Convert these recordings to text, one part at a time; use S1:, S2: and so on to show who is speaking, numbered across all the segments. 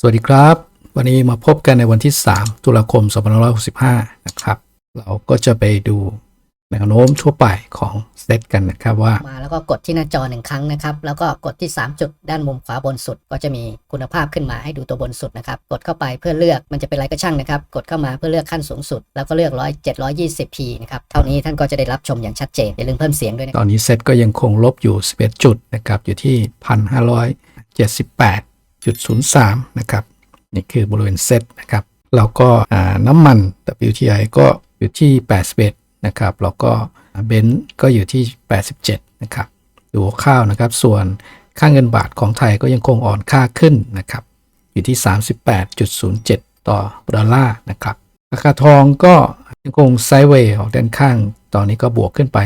S1: สวัสดีครับ วันนี้มาพบกันในวันที่ 3 ตุลาคม 2565 นะครับ เราก็จะไปดูแนวโน้มทั่วไปของเซตกันนะครับว่า
S2: มาแล้วก็กดที่หน้าจอหนึ่งครั้งนะครับ แล้วก็กดที่ 3 จุดด้านมุมขวาบนสุด ก็จะมีคุณภาพขึ้นมาให้ดูตัวบนสุดนะครับ กดเข้าไปเพื่อเลือกมันจะเป็นอะไรก็ช่างนะครับ กดเข้ามาเพื่อเลือกขั้นสูงสุด แล้วก็เลือก100 720p นะครับ เท่านี้ท่านก็จะได้รับชมอย่างชัดเจนอย่าลืมเพิ่มเสียงด้วยนะ
S1: ตอนนี้เซตก็ยังคงลบอยู่11จุดนะครับอยู่ที่1,578.03นะครับ นี่คือบริเวณเซตนะครับ แล้วก็น้ำมัน WTI ก็อยู่ที่ 81 นะครับ แล้วก็เบนซ์ก็อยู่ที่ 87 นะครับ ดูข้าวนะครับ ส่วนค่าเงินบาทของไทยก็ยังคงอ่อนค่าขึ้นนะครับ อยู่ที่ 38.07 ต่อดอลลาร์นะครับราคาทองก็ยังคงไซด์เวย์ออกด้านข้าง ตอนนี้ก็บวกขึ้นไป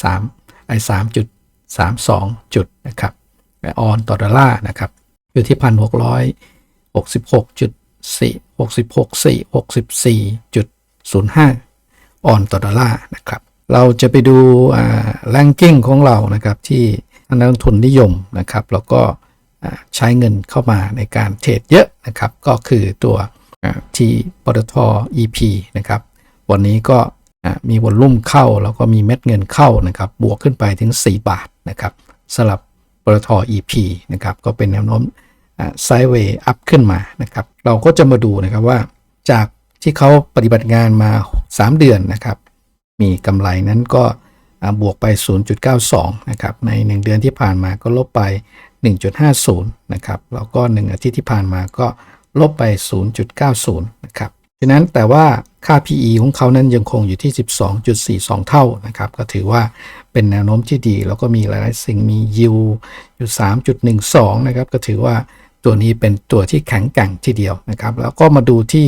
S1: 0.3 ไอ3.32 จุดนะครับออนต่อดอลลาร์นะครับ อยู่ที่1,666.4 66.4 64.05ออนต่อดอลลาร์นะครับ เราจะไปดูอ่าแรงกิ้งของเรานะครับที่นักลงทุนนิยมนะครับ แล้วก็ใช้เงินเข้ามาในการเทรดเยอะนะครับ ก็คือตัวที่ปตท EP นะครับ วันนี้ก็มีวอลลุ่มเข้า แล้วก็มีเม็ดเงินเข้านะครับ บวกขึ้นไปถึง 4 บาทนะครับสำหรับปตท EP นะครับ ก็เป็นแนวโน้ม ไซด์เวย์อัพขึ้นมานะครับ เราก็จะมาดูนะครับว่าจากที่เขาปฏิบัติงานมา 3 เดือนนะครับ มีกำไรนั้นก็บวกไป 0.92 นะครับ ใน 1 เดือนที่ผ่านมาก็ลบไป 1.50 นะครับ แล้วก็ 1 อาทิตย์ที่ผ่านมาก็ลบไป 0.90 นะครับฉะนั้นแต่ว่าค่า PE ของเขานั้นยังคงอยู่ที่ 12.42 เท่านะครับ ก็ถือว่าเป็นแนวโน้มที่ดี แล้วก็มีหลายๆสิ่งมียิวอยู่ 3.12 นะครับ ก็ถือว่า ตัวนี้เป็นตัวที่แข็งแกร่งทีเดียวนะครับ แล้วก็มาดูที่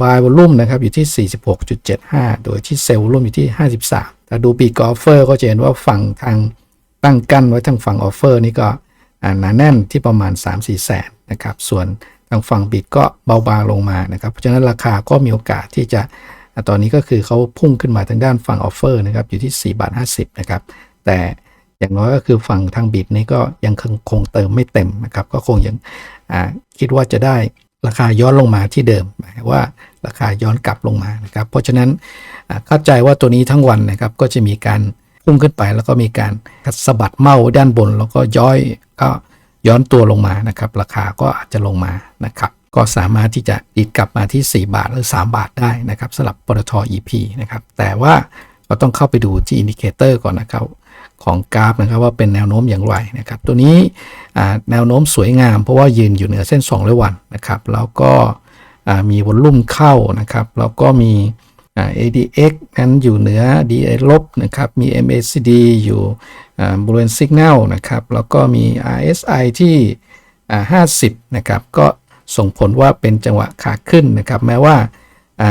S1: บายวอลุ่มนะครับอยู่ที่ 46.75 โดยที่เซลล์วอลุ่มอยู่ที่ 53ถ้าดูปีกออฟเฟอร์ก็จะเห็นว่าฝั่งทางตั้งกั้นไว้ทางฝั่งออฟเฟอร์นี่ก็หนาแน่นที่ประมาณ 3-4 แสนนะครับ ส่วนทางฝั่งบิดก็เบาบางลงมานะครับ เพราะฉะนั้นราคาก็มีโอกาสที่จะตอนนี้ก็คือเขาพุ่งขึ้นมาทางด้านฝั่งออฟเฟอร์นะครับอยู่ที่ 4 บาท 50 นะครับ แต่ อย่างน้อยก็คือฝั่งทางบิดนี้ก็ยังคงคงเติมไม่เต็มนะครับ ก็คงยังคิดว่าจะได้ราคาย้อนลงมาที่เดิมหมายว่าราคาย้อนกลับลงมานะครับ เพราะฉะนั้นอ่าเข้าใจว่าตัวนี้ทั้งวันนะครับก็จะมีการพุ่งขึ้นไป แล้วก็มีการสะบัดเมาด้านบน แล้วก็ย้อยก็ย้อนตัวลงมานะครับ ราคาก็อาจจะลงมานะครับก็สามารถที่จะดีดกลับมาที่ 4 บาทหรือ 3 บาทได้นะครับสำหรับปตท EP นะครับแต่ว่าเราต้องเข้าไปดูที่อินดิเคเตอร์ก่อนนะครับ ของกราฟนะครับว่าเป็นแนวโน้มอย่างไรนะครับ ตัวนี้แนวโน้มสวยงาม เพราะว่ายืนอยู่เหนือเส้น2ร้อยวันนะครับแล้วก็มีวอลลุ่มเข้านะครับแล้วก็มี ADX นั้นอยู่เหนือ DA ลบนะครับมี MACD อยู่บริเวณ Signal นะครับแล้วก็มี RSI ที่อ่า50 นะครับก็ส่งผลว่าเป็นจังหวะขาขึ้นนะครับแม้ว่า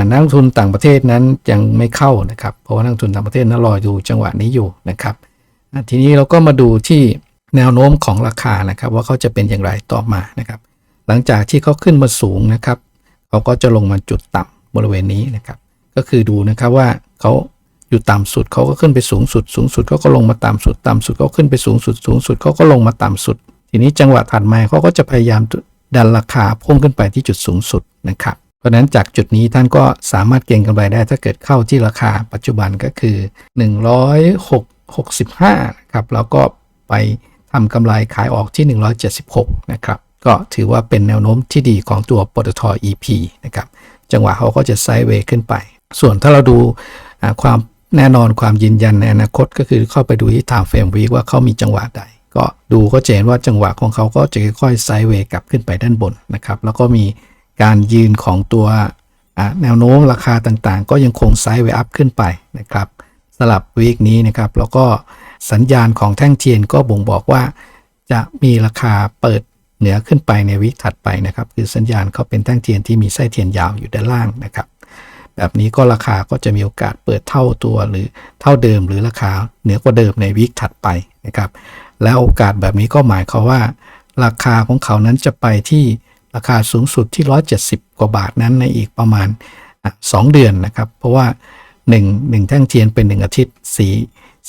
S1: นักทุนต่างประเทศนั้นยังไม่เข้านะครับเพราะว่านักทุนต่างประเทศนั้นรอดูจังหวะนี้อยู่นะครับ ทีนี้เราก็มาดูที่แนวโน้มของราคานะครับ ว่าเขาจะเป็นอย่างไรต่อมานะครับ หลังจากที่เขาขึ้นมาสูงนะครับเขาก็จะลงมาจุดต่ำบริเวณนี้นะครับ ก็คือดูนะครับว่าเขาอยู่ต่ำสุดเขาก็ขึ้นไปสูงสุด สูงสุดเขาก็ลงมาต่ำสุด ต่ำสุดเขาขึ้นไปสูงสุด สูงสุดเขาก็ลงมาต่ำสุด ทีนี้จังหวะถัดมาเขาก็จะพยายามดันราคาพุ่งขึ้นไปที่จุดสูงสุดนะครับ เพราะนั้นจากจุดนี้ท่านก็สามารถเก็งกำไรได้ถ้าเกิดเข้าที่ราคาปัจจุบันก็คือ 165นะครับแล้วก็ไปทำกำไรขายออกที่ 176นะครับก็ถือว่าเป็นแนวโน้มที่ดีของตัวปตท EP นะครับจังหวะเขาก็จะไซด์เวย์ขึ้นไป ส่วนถ้าเราดูความแน่นอนความยืนยันในอนาคตก็คือเข้าไปดูที่ time frame week ว่าเขามีจังหวะใด ก็ดูก็จะเห็นว่าจังหวะของเขาก็จะค่อยๆไซด์เวย์กลับขึ้นไปด้านบนนะครับแล้วก็มีการยืนของตัวแนวโน้มราคาต่างๆ ก็ยังคงไซด์เวย์อัพขึ้นไปนะครับ สลับวีคนี้นะครับ แล้วก็สัญญาณของแท่งเทียนก็บ่งบอกว่า จะมีราคาเปิดเหนือขึ้นไปในวิกถัดไปนะครับ คือสัญญาณเขาเป็นแท่งเทียนที่มีไส้เทียนยาวอยู่ด้านล่างนะครับ แบบนี้ก็ราคาก็จะมีโอกาสเปิดเท่าตัวหรือเท่าเดิม หรือราคาเหนือกว่าเดิมในวิกถัดไปนะครับ แล้วโอกาสแบบนี้ก็หมายความว่า ราคาของเขานั้นจะไปที่ราคาสูงสุดที่ 170 กว่าบาทนั้นในอีกประมาณอะสองเดือนนะครับ เพราะว่า 1 1 แท่งเทียนเป็น 1 อาทิตย์สี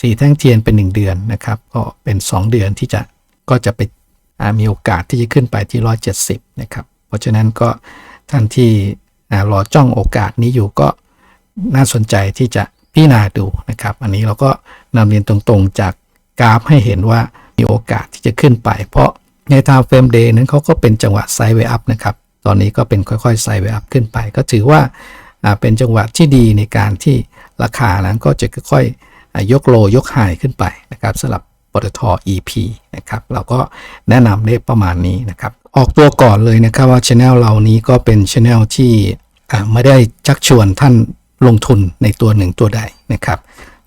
S1: สีแท่งเทียนเป็น 1 เดือนนะครับ ก็เป็น 2 เดือนที่จะก็จะไปมีโอกาสที่จะขึ้นไปที่ 170 นะครับ เพราะฉะนั้นก็ท่านที่รอจ้องโอกาสนี้อยู่ก็น่าสนใจที่จะพิจารณาดูนะครับ อันนี้เราก็นำเรียนตรงๆจากกราฟให้เห็นว่ามีโอกาสที่จะขึ้นไป เพราะใน time frame day นั้นเขาก็เป็นจังหวะไซด์เวอัพนะครับ ตอนนี้ก็เป็นค่อยๆไซด์เวอัพขึ้นไป ก็ถือว่าเป็นจังหวะที่ดีในการที่ ราคานั้นก็จะค่อยๆอ่ายกโลยกไฮขึ้นไปนะครับสำหรับปตท EP นะครับเราก็แนะนำได้ประมาณนี้นะครับออกตัวก่อนเลยนะครับว่าช anel เรานี้ก็เป็นช anel ที่ไม่ได้ชักชวนท่านลงทุนในตัวหนึ่งตัวใดนะครับ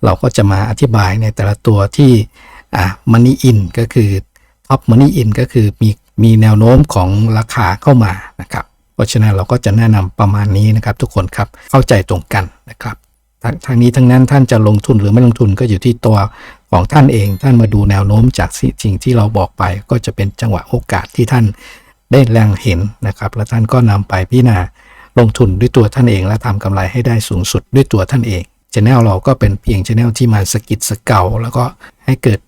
S1: เราก็จะมาอธิบายในแต่ละตัวที่อ่า money in ก็คือ top money in ก็คือมีมีแนวโน้มของราคาเข้ามานะครับ เพราะฉะนั้นเราก็จะแนะนำประมาณนี้นะครับทุกคนครับเข้าใจตรงกันนะครับ ทางนี้ทั้งนั้นท่านจะลงทุนหรือไม่ลงทุนก็อยู่ที่ตัวของท่านเองท่านมาดูแนวโน้มจากสิ่งที่เราบอกไป ก็จะเป็นจังหวะโอกาสที่ท่านได้แรงเห็นนะครับ แล้วท่านก็นำไปพิจารณาลงทุนด้วยตัวท่านเอง และทำกำไรให้ได้สูงสุดด้วยตัวท่านเองช anel เราก็เป็นเพียงช anel ที่มาสะกิดสะเกาแล้วก็ให้เกิด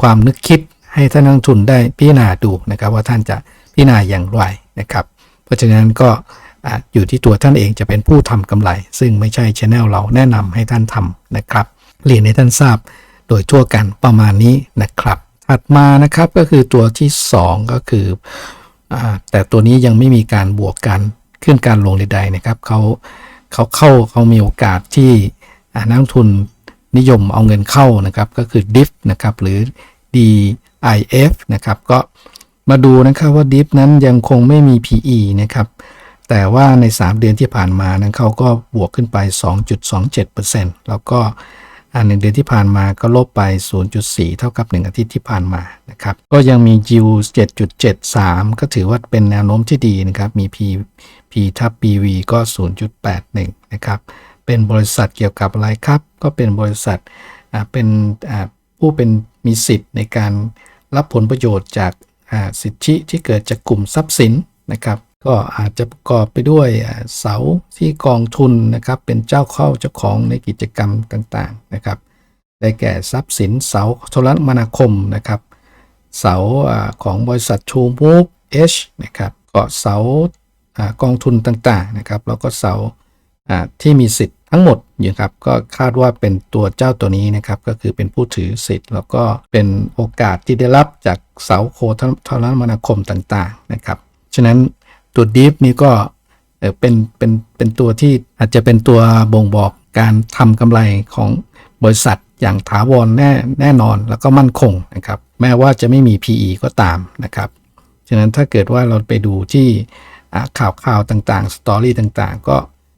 S1: ความนึกคิดให้ท่านนักลงทุนได้พิจารณาดูนะครับ ว่าท่านจะพิจารณาอย่างไรนะครับ เพราะฉะนั้นก็ อยู่ที่ตัวท่านเองจะเป็นผู้ทำกำไร ซึ่งไม่ใช่ช anel เราแนะนำให้ท่านทำนะครับ เรียนให้ท่านทราบโดยทั่วกันประมาณนี้นะครับถัดมานะครับก็คือตัวที่ 2 ก็คืออแต่ตัวนี้ยังไม่มีการบวกกันขึ้นการลงใดๆนะครับเขาเขาเข้าเขามีโอกาสที่นักทุนนิยมเอาเงินเข้านะครับก็คือ DIF นะครับหรือ DIF นะครับก็มาดูนะครับว่า DIF นั้นยังคงไม่มี PE นะครับ แต่ว่าใน 3 เดือนที่ผ่านมานั้นเขาก็บวกขึ้นไป 2.27%แล้วก็อันหนึ่งเดือนที่ผ่านมาก็ลบไป 0.4 เท่ากับ 1 อาทิตย์ที่ผ่านมานะครับ ก็ยังมี Y 7.73 ก็ถือว่าเป็นแนวโน้มที่ดีนะครับ มี P P ทับ PV ก็ 0.81 นะครับ เป็นบริษัทเกี่ยวกับอะไรครับ ก็เป็นบริษัทอ่าเป็นอ่าผู้เป็นมีสิทธิ์ในการรับผลประโยชน์จากอ่าสิทธิที่เกิดจากกลุ่มทรัพย์สินนะครับ ก็อาจจะประกอบไปด้วยเสาที่กองทุนนะครับเป็นเจ้าเข้าเจ้าของในกิจกรรมต่างๆนะครับ ได้แก่ทรัพย์สินเสาโทรคมนาคมนะครับ เสาของบริษัท True Move H นะครับก็เสากองทุนต่างๆนะครับแล้วก็เสาที่มีสิทธิ์ทั้งหมดอยู่ครับก็คาดว่าเป็นตัวเจ้าตัวนี้นะครับก็คือเป็นผู้ถือสิทธิ์ แล้วก็เป็นโอกาสที่ได้รับจากเสาโคทรคมนาคมต่างๆนะครับฉะนั้น ตัว Deep นี้ก็เป็นเป็นเป็นตัวที่อาจจะเป็นตัวบ่งบอกการทำกำไรของบริษัทอย่างถาวรแน่แน่นอนแล้วก็มั่นคงนะครับแม้ว่าจะไม่มี PE ก็ตามนะครับฉะนั้นถ้าเกิดว่าเราไปดูที่ข่าวข่าวต่างๆ สตอรี่ต่างๆ ก็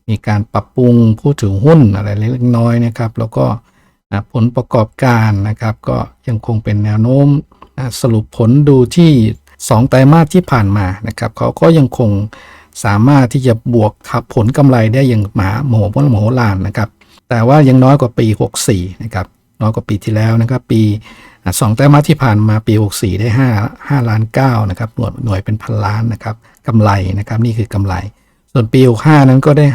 S1: มีการปรับปรุงผู้ถือหุ้นอะไรเล็กน้อยนะครับ แล้วก็ผลประกอบการนะครับ ก็ยังคงเป็นแนวโน้มสรุปผลดูที่ 2 ไตรมาสที่ผ่านมานะครับเขาก็ยังคงสามารถที่จะบวกทับผลกำไรได้อย่างมหาโมโหมโหฬารนะครับ แต่ว่ายังน้อยกว่าปี 64 นะครับ น้อยกว่าปีที่แล้วนะครับ ปีสองไตรมาสที่ผ่านมาปี 64 ได้ 5 5ล้าน9นะครับหน่วยหน่วยเป็นพันล้านนะครับกำไรนะครับนี่คือกำไร ส่วนปี 65 นั้นก็ได้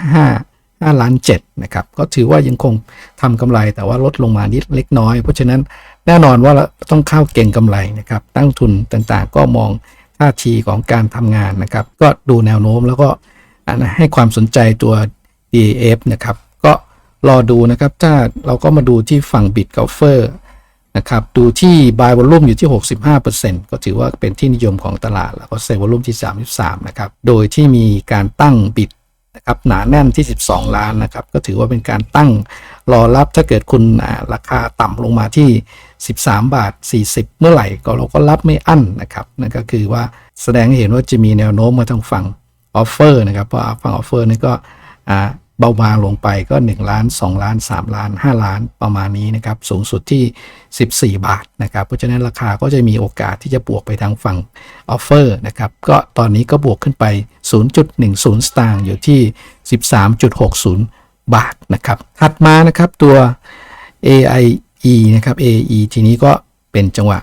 S1: 5 5ล้าน7นะครับ ก็ถือว่ายังคงทำกำไรแต่ว่าลดลงมานิดเล็กน้อย เพราะฉะนั้น แน่นอนว่าเราต้องเข้าเก่งกำไรนะครับ ตั้งทุนต่างๆ ก็มองท่าทีของการทำงานนะครับ ก็ดูแนวโน้มแล้วก็ให้ความสนใจตัว DAF นะครับ ก็รอดูนะครับ ถ้าเราก็มาดูที่ฝั่งบิตก o เฟอร์นะครับ ดูที่ buy volume อยู่ที่ 65%ก็ถือว่าเป็นที่นิยมของตลาด แล้วก็ sell volume ที่ 33 นะครับ โดยที่มีการตั้งบิตนะครับหนาแน่นที่ 12 ล้านนะครับ ก็ถือว่าเป็นการตั้งรอรับถ้าเกิดคุณราคาต่ำลงมาที่ 13 บาท 40 เมื่อไหร่ก็เราก็รับไม่อั้นนะครับนั่นก็คือว่าแสดงให้เห็นว่าจะมีแนวโน้มมาทางฝั่งออฟเฟอร์นะครับเพราะฝั่งออฟเฟอร์นี่ก็เบาบางลงไปก็ 1 ล้าน 2 ล้าน 3 ล้าน 5 ล้านประมาณนี้นะครับสูงสุดที่ 14 บาทนะครับเพราะฉะนั้นราคาก็จะมีโอกาสที่จะบวกไปทางฝั่งออฟเฟอร์นะครับก็ตอนนี้ก็บวกขึ้นไป 0.10 สตางค์อยู่ที่ 13.60 บาทนะครับถัดมานะครับตัว AE นะครับ AE ทีนี้ก็เป็นจังหวะ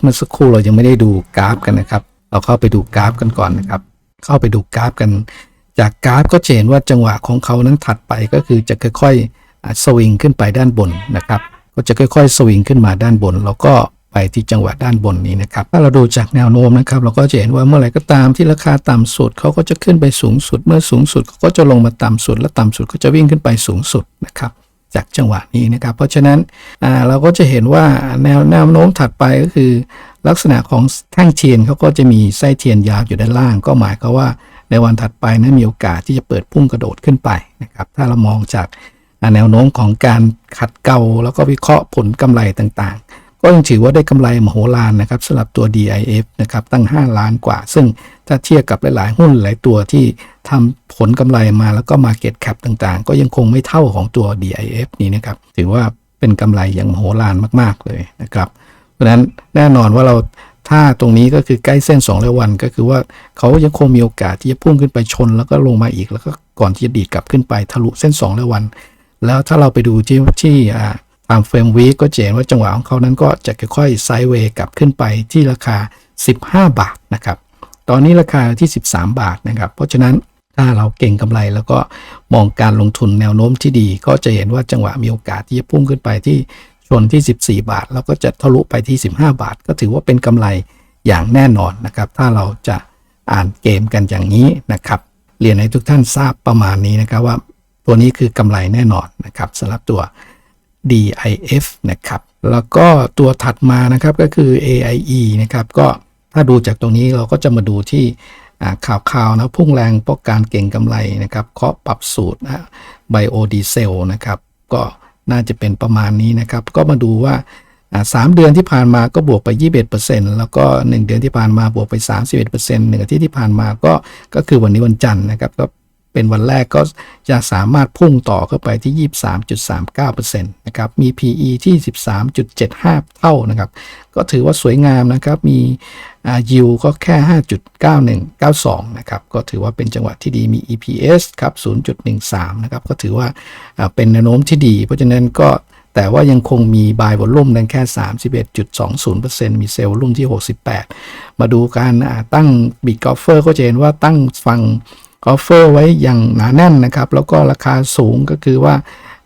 S1: เมื่อสักครู่เรายังไม่ได้ดูกราฟกันนะครับ เราเข้าไปดูกราฟกันก่อนนะครับ เข้าไปดูกราฟกัน จากกราฟก็เห็นว่าจังหวะของเขานั้นถัดไปก็คือจะค่อยๆสวิงขึ้นไปด้านบนนะครับ ก็จะค่อยๆสวิงขึ้นมาด้านบน แล้วก็ไปที่จังหวะด้านบนนี้นะครับ ถ้าเราดูจากแนวโน้มนะครับ เราก็จะเห็นว่าเมื่อไหร่ก็ตามที่ราคาต่ำสุดเขาก็จะขึ้นไปสูงสุด เมื่อสูงสุดเขาก็จะลงมาต่ำสุด และต่ำสุดก็จะวิ่งขึ้นไปสูงสุดนะครับ จากจังหวะนี้นะครับ เพราะฉะนั้นเราก็จะเห็นว่าแนวแนวโน้มถัดไปก็คือ ลักษณะของแท่งเทียนเขาก็จะมีไส้เทียนยาวอยู่ด้านล่าง ก็หมายควาว่าในวันถัดไปนั้นมีโอกาสที่จะเปิดพุ่งกระโดดขึ้นไปนะครับ ถ้าเรามองจากแนวโน้มของการขัดเกลาแล้วก็วิเคราะห์ผลกำไรต่างๆ ก็ยังถือว่าได้กำไรมโหฬารนะครับสำหรับตัว DIF นะครับตั้ง 5 ล้านกว่า ซึ่งถ้าเทียบกับหลาย ๆ หุ้นหลายตัวที่ทำผลกำไรมาแล้วก็ Market Cap ต่างๆ ก็ยังคงไม่เท่าของตัว DIF นี้นะครับถือว่าเป็นกำไรอย่างมโหฬารมาก ๆ เลยนะครับ เพราะฉะนั้นแน่นอนว่าเราถ้าตรงนี้ก็คือใกล้เส้น2ร้อยวันก็คือว่าเขายังคงมีโอกาสที่จะพุ่งขึ้นไปชน แล้วก็ลงมาอีกแล้วก็ก่อนที่จะดีดกลับขึ้นไปทะลุเส้น2ร้อยวัน แล้วถ้าเราไปดูที่ที่ ตามเฟรมวีก็จะเห็นว่าจังหวะของเขานั้นก็จะค่อยๆไซด์เวย์กลับขึ้นไปที่ราคา 15 บาทนะครับ ตอนนี้ราคาที่ 13 บาทนะครับ เพราะฉะนั้นถ้าเราเก่งกำไรแล้วก็มองการลงทุนแนวโน้มที่ดี ก็จะเห็นว่าจังหวะมีโอกาสที่จะพุ่งขึ้นไปที่ชนที่ 14 บาท แล้วก็จะทะลุไปที่ 15 บาท ก็ถือว่าเป็นกำไรอย่างแน่นอนนะครับ ถ้าเราจะอ่านเกมกันอย่างนี้นะครับ เรียนให้ทุกท่านทราบประมาณนี้นะครับว่า ตัวนี้คือกำไรแน่นอนนะครับสำหรับตัว DIF นะครับ แล้วก็ตัวถัดมานะครับก็คือ AIE นะครับ ก็ถ้าดูจากตรงนี้เราก็จะมาดูที่อ่าข่าวๆนะพุ่งแรงเพราะการเก่งกำไรนะครับเคาะปรับสูตรนะไบโอดีเซลนะครับ ก็น่าจะเป็นประมาณนี้นะครับ ก็มาดูว่าอ่าสามเดือนที่ผ่านมาก็บวกไป 21%แล้วก็ 1 เดือนที่ผ่านมาบวกไป 31%หนึ่งอาทิตย์ที่ผ่านมาก็ก็คือวันนี้วันจันทร์นะครับก็ เป็นวันแรกก็จะสามารถพุ่งต่อเข้าไปที่ 23.39%นะครับ มี PE ที่ 13.75 เท่านะครับ ก็ถือว่าสวยงามนะครับ มี yield ก็แค่ 5.9192 นะครับ ก็ถือว่าเป็นจังหวะที่ดี มี EPS ครับ 0.13 นะครับ ก็ถือว่าเป็นแนวโน้มที่ดี เพราะฉะนั้นก็แต่ว่ายังคงมี buy volume ดังแค่ 31.20%มีเซลล์รุ่มที่ 68 มาดูการตั้ง big offer ก็จะเห็นว่าตั้งฟัง ออฟเฟอร์ไว้อย่างหนาแน่นนะครับ แล้วก็ราคาสูงก็คือว่า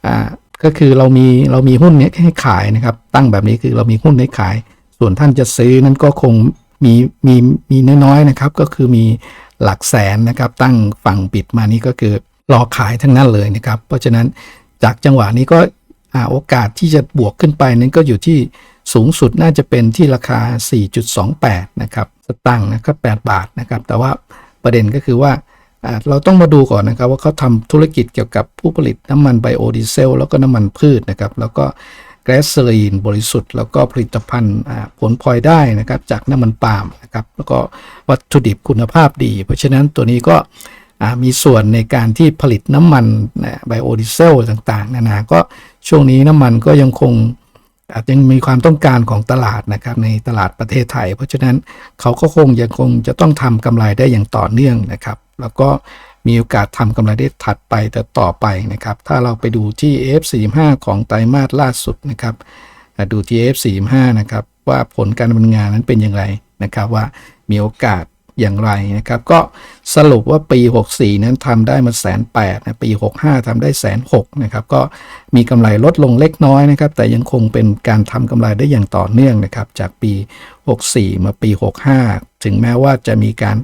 S1: อ่าก็คือเรามีเรามีหุ้นนี้ให้ขายนะครับ ตั้งแบบนี้คือเรามีหุ้นให้ขาย ส่วนท่านจะซื้อนั้นก็คงมีมีมีน้อยๆนะครับ ก็คือมีหลักแสนนะครับ ตั้งฝั่งปิดมานี่ก็คือรอขายทั้งนั้นเลยนะครับ เพราะฉะนั้นจากจังหวะนี้ก็โอกาสที่จะบวกขึ้นไปนั้นก็อยู่ที่สูงสุดน่าจะเป็นที่ราคา 4.28 นะครับ สตังค์นะครับ 8 บาทนะครับ แต่ว่าประเด็นก็คือว่า เราต้องมาดูก่อนนะครับว่าเขาทำธุรกิจเกี่ยวกับผู้ผลิตน้ำมันไบโอดีเซล แล้วก็น้ำมันพืชนะครับ แล้วก็แก๊สโซลีนบริสุทธิ์ แล้วก็ผลิตภัณฑ์ผลพลอยได้นะครับ จากน้ำมันปาล์มนะครับ แล้วก็วัตถุดิบคุณภาพดี เพราะฉะนั้นตัวนี้ก็มีส่วนในการที่ผลิตน้ำมันไบโอดีเซลต่างๆนานาก็ช่วงนี้น้ำมันก็ยังคงอาจจะมีความต้องการของตลาดนะครับในตลาดประเทศไทย เพราะฉะนั้นเขาก็คงยังคงจะต้องทำกำไรได้อย่างต่อเนื่องนะครับ แล้วก็มีโอกาสทำกำไรได้ถัดไปแต่ต่อไปนะครับ ถ้าเราไปดูที่ F45 ของไตรมาสล่าสุดนะครับดูที่ F45 นะครับว่าผลการดำเนินงานนั้นเป็นอย่างไรนะครับว่ามีโอกาส อย่างไรนะครับ ก็สรุปว่าปี 64 นั้นทำได้มาแสนแปดนะปี 65ทำได้แสนหกนะครับ ก็มีกำไรลดลงเล็กน้อยนะครับ แต่ยังคงเป็นการทำกำไรได้อย่างต่อเนื่องนะครับ จากปี 64 มาปี 65 ถึงแม้ว่าจะมีการ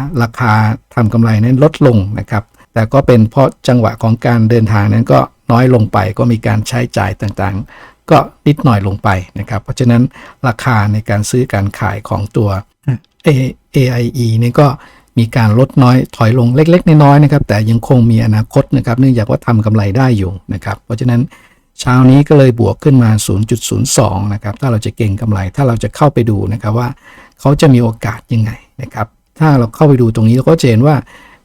S1: าราคาทำกำไรนั้นลดลงนะครับ แต่ก็เป็นเพราะจังหวะของการเดินทางนั้นก็น้อยลงไปก็มีการใช้จ่ายต่างๆ ก็นิดหน่อยลงไปนะครับ เพราะฉะนั้นราคาในการซื้อการขายของตัว AIE นี่ก็มีการลดน้อยถอยลงเล็ก ๆ น้อยๆนะครับ แต่ยังคงมีอนาคตนะครับ เนื่องจากว่าทำกำไรได้อยู่นะครับ เพราะฉะนั้นเช้านี้ก็เลยบวกขึ้นมา 0.02 นะครับ ถ้าเราจะเก่งกำไร ถ้าเราจะเข้าไปดูนะครับว่าเขาจะมีโอกาสยังไงนะครับ ถ้าเราเข้าไปดูตรงนี้เราก็จะเห็นว่า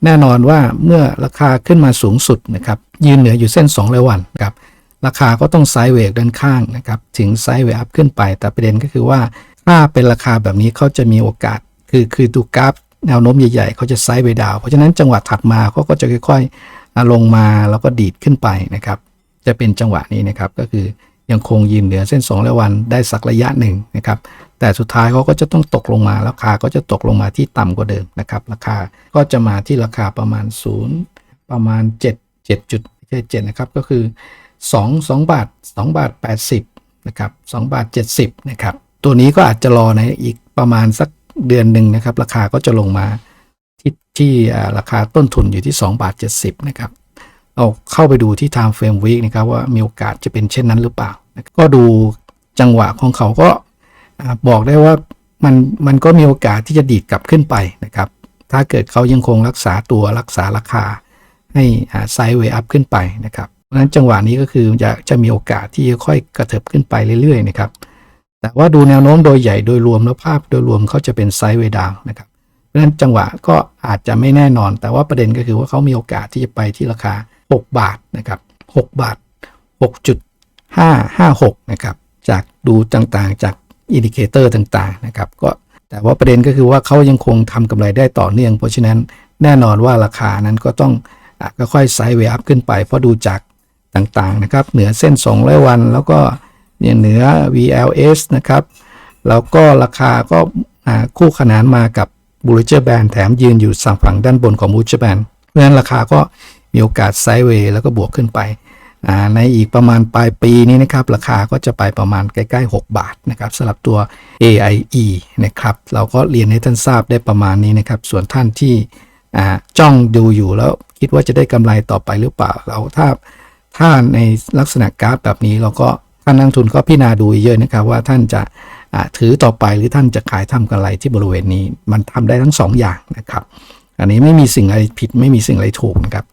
S1: แน่นอนว่าเมื่อราคาขึ้นมาสูงสุดนะครับ ยืนเหนืออยู่เส้น2ร้อยวันครับ ราคาก็ต้องไซด์เวกด้านข้างนะครับ ถึงไซด์เวกอัพขึ้นไป แต่ประเด็นก็คือว่าถ้าเป็นราคาแบบนี้เขาจะมีโอกาส คือคือดูกราฟแนวโน้มใหญ่ๆเขาจะไซด์เวดาว เพราะฉะนั้นจังหวะถัดมาเขาก็จะค่อยๆลงมาแล้วก็ดีดขึ้นไปนะครับ จะเป็นจังหวะนี้นะครับก็คือยังคงยืนเหนือเส้น2ร้อยวันได้สักระยะหนึ่งนะครับ แต่สุดท้ายเขาก็จะต้องตกลงมาราคาก็จะตกลงมาที่ต่ำกว่าเดิมนะครับ ราคาก็จะมาที่ราคาประมาณ 0 ประมาณ 7 7จุดไม่ใช่7นะครับก็คือ 2 2 บาท 2 บาท 80นะครับ2บาท 70นะครับตัวนี้ก็อาจจะรอในอีกประมาณสัก เดือนหนึ่งนะครับ ราคาก็จะลงมาที่ที่ราคาต้นทุนอยู่ที่ 2 บาท 70 นะครับเราเข้าไปดูที่ time frame week นะครับว่ามีโอกาสจะเป็นเช่นนั้นหรือเปล่า ก็ดูจังหวะของเขาก็บอกได้ว่ามันมันก็มีโอกาสที่จะดีดกลับขึ้นไปนะครับ ถ้าเกิดเขายังคงรักษาตัวรักษาราคาให้ไซด์เวย์อัพขึ้นไปนะครับ เพราะฉะนั้นจังหวะนี้ก็คือจะจะมีโอกาสที่จะค่อยกระเถิบขึ้นไปเรื่อยๆนะครับ แต่ว่าดูแนวโน้มโดยใหญ่โดยรวมแล้วภาพโดยรวมเขาจะเป็นไซด์เวดาวนะครับ เพราะฉะนั้นจังหวะก็อาจจะไม่แน่นอน แต่ว่าประเด็นก็คือว่าเขามีโอกาสที่จะไปที่ราคา 6 บาทนะครับ 6 บาท 6.556 นะครับ จากดูต่างๆ จากอินดิเคเตอร์ต่างๆนะครับ ก็แต่ว่าประเด็นก็คือว่าเขายังคงทำกำไรได้ต่อเนื่อง เพราะฉะนั้นแน่นอนว่าราคานั้นก็ต้องอค่อยๆไซด์เวอัพขึ้นไป เพราะดูจากต่างๆนะครับ เหนือเส้น 200 วันแล้วก็ เนี่ยเหนือ VLS นะครับ แล้วก็ราคาก็คู่ขนานมากับบูริเจอร์แบนแถมยืนอยู่สั่งฝั่งด้านบนของบูริเจอร์แบนเพราะฉะนั้นราคาก็มีโอกาสไซด์เวย์แล้วก็บวกขึ้นไป ในอีกประมาณปลายปีนี้นะครับ ราคาก็จะไปประมาณใกล้ๆ 6 บาทนะครับสำหรับตัว AIE นะครับ เราก็เรียนให้ท่านทราบได้ประมาณนี้นะครับ ส่วนท่านที่จ้องดูอยู่แล้วคิดว่าจะได้กำไรต่อไปหรือเปล่า เราถ้าถ้าในลักษณะกราฟแบบนี้เราก็ ท่านนักลงทุนก็พิจารณาดูเยอะนะครับว่าท่านจะถือต่อไปหรือท่านจะขายทำกำไรที่บริเวณนี้ มันทำได้ทั้งสองอย่างนะครับ อันนี้ไม่มีสิ่งอะไรผิดไม่มีสิ่งอะไรถูกนะครับ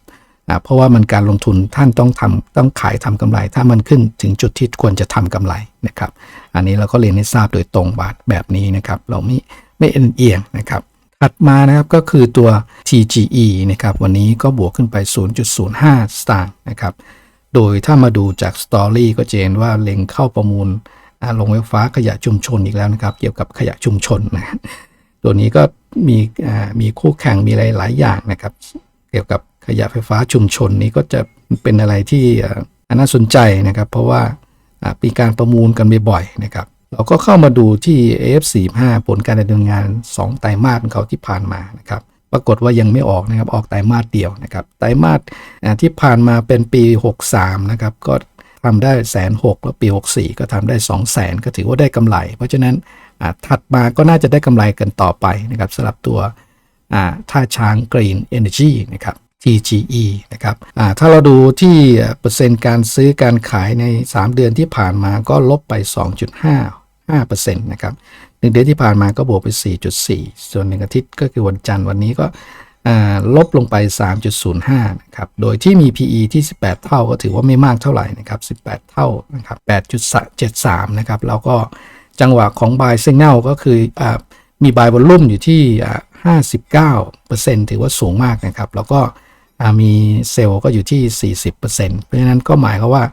S1: เพราะว่ามันการลงทุนท่านต้องทำต้องขายทำกำไร ถ้ามันขึ้นถึงจุดที่ควรจะทำกำไรนะครับ อันนี้เราก็เรียนให้ทราบโดยตรงบาทแบบนี้นะครับ เราไม่ไม่เอ็นเอียงนะครับถัดมานะครับก็คือตัว TGE นะครับวันนี้ก็บวกขึ้นไป 0.05 สตางค์นะครับ โดยถ้ามาดูจากสตอรี่ก็จะเห็นว่าเล็งเข้าประมูลโรงไฟฟ้าขยะชุมชนอีกแล้วนะครับ เกี่ยวกับขยะชุมชนนะตัวนี้ก็มีมีคู่แข่งมีอะไรหลายอย่างนะครับ เกี่ยวกับขยะไฟฟ้าชุมชนนี้ก็จะเป็นอะไรที่น่าสนใจนะครับ เพราะว่าอ่ามีการประมูลกันบ่อยๆนะครับ เราก็เข้ามาดูที่ AF45 ผลการดำเนินงาน 2 ไตรมาสของเขาที่ผ่านมานะครับ ปรากฏว่ายังไม่ออกนะครับ ออกไตรมาสเดียวนะครับ ไตรมาสอ่าที่ผ่านมาเป็นปี 63 นะครับ ก็ทำได้แสนหกแล้วปี 64 ก็ทำได้ 2 0 0แสนก็ถือว่าได้กำไร เพราะฉะนั้นถัดมาก็น่าจะได้กำไรกันต่อไปนะครับสำหรับตัวท่าช้าง Green Energy นะครับ TGE นะครับถ้าเราดูที่เปอร์เซ็นต์การซื้อการขายใน 3 เดือนที่ผ่านมาก็ลบไป 2.55%นะครับ หนึ่งเดือนที่ผ่านมาก็บวกไป 4.4 ส่วนหนึ่งอาทิตย์ก็คือวันจันทร์วันนี้ก็ลบลงไป 3.05 นะครับ โดยที่มี PE ที่ 18 เท่าก็ถือว่าไม่มากเท่าไหร่นะครับ 18 เท่านะครับ 8.73 นะครับ แล้วก็จังหวะของ buy signal ก็คืออมี buy volume อยู่ที่อ่า59%ถือว่าสูงมากนะครับ แล้วก็มีเซลล์ก็อยู่ที่ 40%เพราะฉะนั้นก็หมายความว่า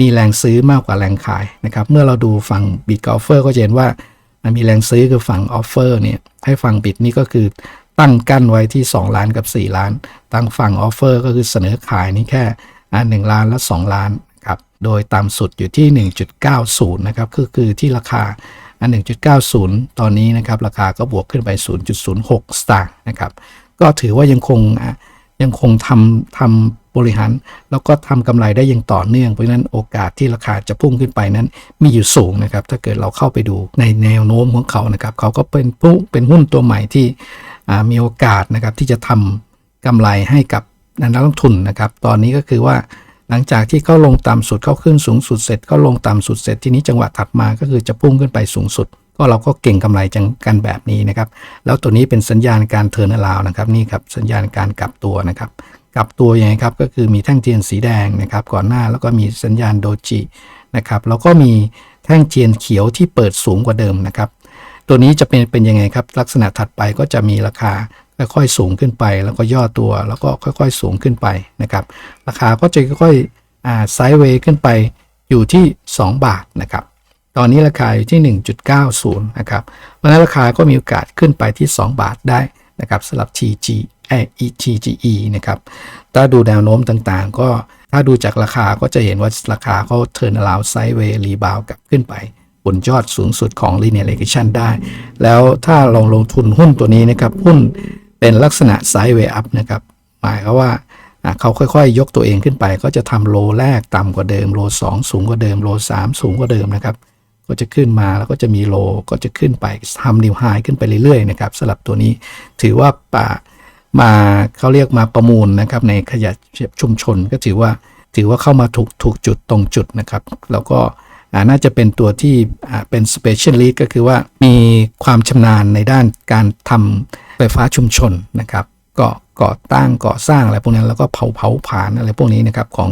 S1: มีแรงซื้อมากกว่าแรงขายนะครับ เมื่อเราดูฝั่งบิดกับออฟเฟอร์ก็จะเห็นว่า มันมีแรงซื้อคือฝั่งออฟเฟอร์เนี่ยให้ฝั่งบิดนี่ก็คือตั้งกั้นไว้ที่ 2 ล้านกับ 4 ล้าน ตั้งฝั่งออฟเฟอร์ก็คือเสนอขายนี่แค่อ่า1ล้านและ 2 ล้านครับโดยต่ำสุดอยู่ที่ 1.90 นะครับคือคือที่ราคาอัน1.90 ตอนนี้นะครับราคาก็บวกขึ้นไป 0.06 สตางค์นะครับก็ถือว่ายังคงอะยังคงทำทำ บริหาร แล้วก็ทำกำไรได้อย่างต่อเนื่อง เพราะฉะนั้นโอกาสที่ราคาจะพุ่งขึ้นไปนั้นมีอยู่สูงนะครับ ถ้าเกิดเราเข้าไปดูในแนวโน้มของเขานะครับเขาก็เป็นผู้เป็นหุ้นตัวใหม่ที่มีโอกาสนะครับที่จะทำกำไรให้กับนักลงทุนนะครับ ตอนนี้ก็คือว่าหลังจากที่เขาลงต่ำสุดเขาขึ้นสูงสุดเสร็จเขาลงต่ำสุดเสร็จทีนี้จังหวะถัดมาก็คือจะพุ่งขึ้นไปสูงสุด ก็เราก็เก่งกำไรจังกันแบบนี้นะครับ แล้วตัวนี้เป็นสัญญาณการเทิร์นอราวนะครับ นี่ครับสัญญาณการกลับตัวนะครับ กลับตัวยังไงครับก็คือมีแท่งเทียนสีแดงนะครับก่อนหน้าแล้วก็มีสัญญาณโดจินะครับแล้วก็มีแท่งเทียนเขียวที่เปิดสูงกว่าเดิมนะครับ ตัวนี้จะเป็นเป็นยังไงครับ ลักษณะถัดไปก็จะมีราคาค่อยๆสูงขึ้นไป แล้วก็ย่อตัวแล้วก็ค่อย ๆ สูงขึ้นไปนะครับราคาก็จะค่อยๆไซด์เวย์ขึ้นไปอยู่ที่ 2 บาทนะครับตอนนี้ราคาอยู่ที่ 1.90 นะครับ เพราะฉะนั้นราคาก็มีโอกาสขึ้นไปที่ 2 บาทได้นะครับสำหรับ TG เอ่อ TGE นะครับ ถ้าดูแนวโน้มต่างๆ ก็ถ้าดูจากราคาก็จะเห็นว่าราคาเขาเทิร์นอราวไซด์เวย์รีบาวกลับขึ้นไป บนยอดสูงสุดของ linear regression ได้ แล้วถ้าลองลงทุนหุ้นตัวนี้นะครับ หุ้นเป็นลักษณะไซด์เวย์อัพนะครับ หมายความว่าเขาค่อยๆ ยกตัวเองขึ้นไป ก็จะทำโลแรกต่ำกว่าเดิมโล 2 สูงกว่าเดิมโล 3 สูงกว่าเดิมนะครับก็จะขึ้นมาแล้วก็จะมีโลก็จะขึ้นไปทำนิวไฮขึ้นไปเรื่อยๆนะครับสำหรับตัวนี้ถือว่าป่า มาเขาเรียกมาประมูลนะครับ ในขยะชุมชนก็ถือว่าถือว่าเข้ามาถูกถูกจุดตรงจุดนะครับ แล้วก็น่าจะเป็นตัวที่เป็น specialist ก็คือว่ามีความชำนาญในด้านการทำไฟฟ้าชุมชนนะครับก็ก่อตั้งก่อสร้างอะไรพวกนั้นแล้วก็เผาเผาผลาญอะไรพวกนี้นะครับของ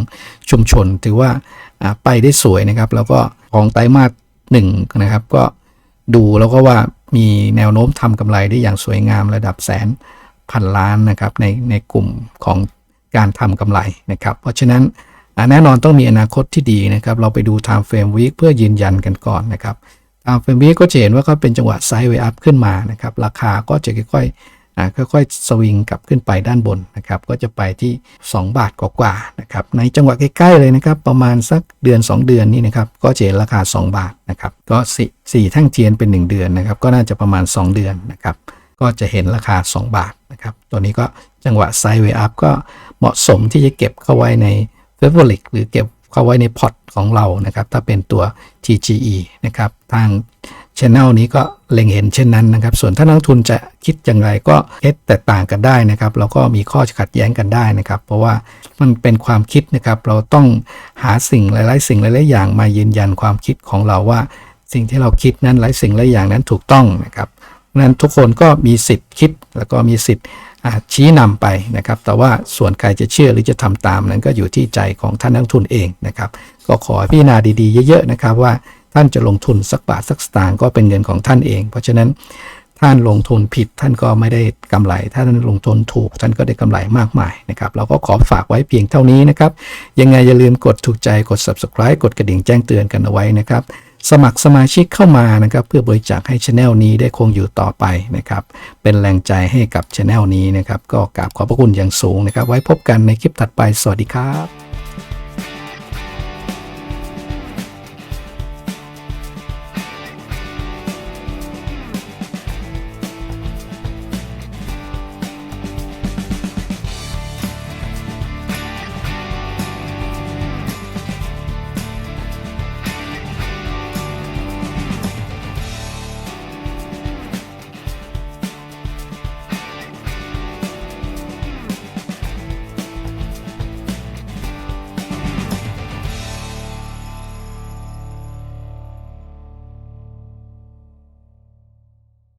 S1: ชุมชนถือว่าอ่าไปได้สวยนะครับ แล้วก็ของไตรมาสหนึ่งนะครับ ก็ดูแล้วก็ว่ามีแนวโน้มทำกำไรได้อย่างสวยงามระดับแสน พันล้านนะครับในในกลุ่มของการทำกำไรนะครับ เพราะฉะนั้นแน่นอนต้องมีอนาคตที่ดีนะครับ เราไปดู time frame week เพื่อยืนยันกันก่อนนะครับ time frame week ก็จะเห็นว่าก็เป็นจังหวะไซด์เวย์อัพขึ้นมานะครับ ราคาก็จะค่อยๆอ่าค่อยๆสวิงกลับขึ้นไปด้านบนนะครับ ก็จะไปที่ 2 บาทกว่าๆนะครับ ในจังหวะใกล้ๆเลยนะครับ ประมาณสักเดือน 2 เดือนนี่นะครับ ก็จะเห็นราคา 2 บาทนะครับ ก็สี่สี่แท่งเทียนเป็น 1 เดือนนะครับ ก็น่าจะประมาณ 2 เดือนนะครับ ก็จะเห็นราคา 2 บาทนะครับ ตัวนี้ก็จังหวะไซด์เวอัพก็เหมาะสมที่จะเก็บเข้าไว้ในเฟเวอริกหรือเก็บเข้าไว้ในพอร์ตของเรานะครับ ถ้าเป็นตัว TGE นะครับ ทางช anel นี้ก็เล็งเห็นเช่นนั้นนะครับ ส่วนถ้านักทุนจะคิดอย่างไรก็เฮ็ดแตกต่างกันได้นะครับแล้วก็มีข้อขัดแย้งกันได้นะครับ เพราะว่ามันเป็นความคิดนะครับ เราต้องหาสิ่งหลาย ๆ สิ่งหลาย ๆ อย่างมายืนยันความคิดของเราว่า สิ่งที่เราคิดนั้นหลายสิ่งหลายอย่างนั้นถูกต้องนะครับ นั้นทุกคนก็มีสิทธิ์คิดแล้วก็มีสิทธิ์ชี้นำไปนะครับ แต่ว่าส่วนใครจะเชื่อหรือจะทำตามนั้นก็อยู่ที่ใจของท่านนักลงทุนเองนะครับ ก็ขอพิจารณาดีๆ เยอะๆนะครับว่าท่านจะลงทุนสักบาทสักสตางค์ก็เป็นเงินของท่านเอง เพราะฉะนั้นท่านลงทุนผิดท่านก็ไม่ได้กำไร ถ้าท่านลงทุนถูกท่านก็ได้กำไรมากมายนะครับ เราก็ขอฝากไว้เพียงเท่านี้นะครับ ยังไงอย่าลืมกดถูกใจกด subscribe กดกระดิ่งแจ้งเตือนกันเอาไว้นะครับ สมัครสมาชิกเข้ามานะครับ เพื่อบริจาคให้ช anel นี้ได้คงอยู่ต่อไปนะครับ เป็นแรงใจให้กับช anel นี้นะครับ ก็กราบขอบพระคุณอย่างสูงนะครับ ไว้พบกันในคลิปถัดไปสวัสดีครับ